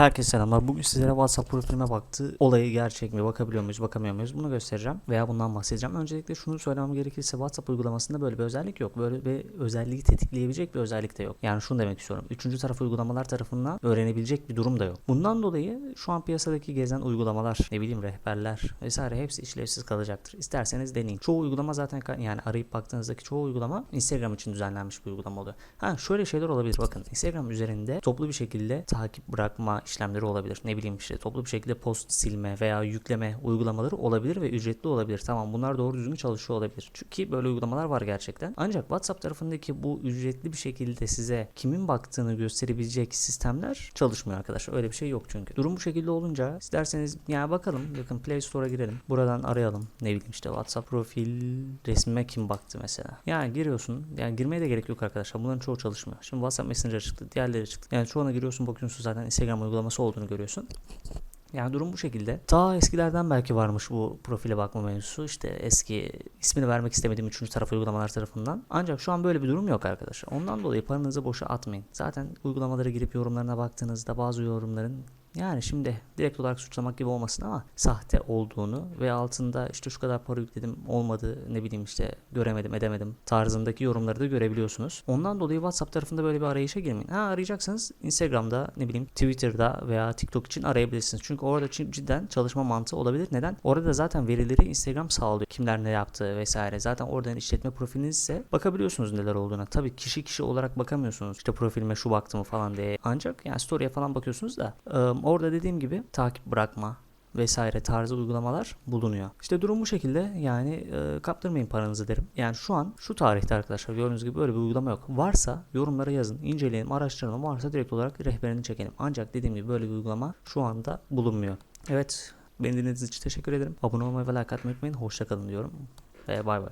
Herkese selamlar. Bugün sizlere WhatsApp profilime baktı. Olayı gerçek mi? Bakabiliyor muyuz? Bakamıyor muyuz? Bunu göstereceğim veya bundan bahsedeceğim. Öncelikle şunu söylemem gerekirse WhatsApp uygulamasında böyle bir özellik yok. Böyle bir özelliği tetikleyebilecek bir özellik de yok. Yani şunu demek istiyorum. Üçüncü taraf uygulamalar tarafından öğrenebilecek bir durum da yok. Bundan dolayı şu an piyasadaki gezen uygulamalar, ne bileyim rehberler vesaire hepsi işlevsiz kalacaktır. İsterseniz deneyin. Çoğu uygulama zaten yani arayıp baktığınızdaki çoğu uygulama Instagram için düzenlenmiş bir uygulama oluyor. Ha şöyle şeyler olabilir. Bakın Instagram üzerinde toplu bir şekilde takip bırakma işlemleri olabilir. Ne bileyim işte toplu bir şekilde post silme veya yükleme uygulamaları olabilir ve ücretli olabilir. Tamam bunlar doğru düzgün çalışıyor olabilir. Çünkü böyle uygulamalar var gerçekten. Ancak WhatsApp tarafındaki bu ücretli bir şekilde size kimin baktığını gösterebilecek sistemler çalışmıyor arkadaşlar. Öyle bir şey yok çünkü. Durum bu şekilde olunca isterseniz ya bakalım bakın Play Store'a girelim. Buradan arayalım. Ne bileyim işte WhatsApp profil resmime kim baktı mesela. Yani giriyorsun. Yani girmeye de gerek yok arkadaşlar. Bunların çoğu çalışmıyor. Şimdi WhatsApp Messenger çıktı. Diğerleri çıktı. Yani çoğuna giriyorsun bakıyorsun zaten Instagram uygulaması olduğunu görüyorsun. Yani durum bu şekilde. Ta eskilerden belki varmış bu profile bakma mevzusu. İşte eski ismini vermek istemediğim üçüncü taraf uygulamalar tarafından. Ancak şu an böyle bir durum yok arkadaşlar. Ondan dolayı paranızı boşa atmayın. Zaten uygulamalara girip yorumlarına baktığınızda bazı yorumların yani şimdi direkt olarak suçlamak gibi olmasın ama sahte olduğunu ve altında işte şu kadar para yükledim olmadı ne bileyim işte göremedim edemedim tarzındaki yorumları da görebiliyorsunuz. Ondan dolayı WhatsApp tarafında böyle bir arayışa girmeyin. Ha arayacaksanız Instagram'da ne bileyim Twitter'da veya TikTok için arayabilirsiniz. Çünkü orada cidden çalışma mantığı olabilir. Neden? Orada zaten verileri Instagram sağlıyor. Kimler ne yaptığı vesaire. Zaten oradan işletme profiliniz ise bakabiliyorsunuz neler olduğuna. Tabii kişi kişi olarak bakamıyorsunuz. İşte profilime şu baktı mı falan diye. Ancak yani story'e falan bakıyorsunuz da ıı, orada dediğim gibi takip bırakma vesaire tarzı uygulamalar bulunuyor. İşte durum bu şekilde yani e, kaptırmayın paranızı derim. Yani şu an şu tarihte arkadaşlar gördüğünüz gibi böyle bir uygulama yok. Varsa yorumlara yazın, inceleyelim, araştıralım. Varsa direkt olarak rehberini çekelim. Ancak dediğim gibi böyle bir uygulama şu anda bulunmuyor. Evet, beni dinlediğiniz için teşekkür ederim. Abone olmayı ve like atmayı unutmayın. Hoşçakalın diyorum ve bay bay.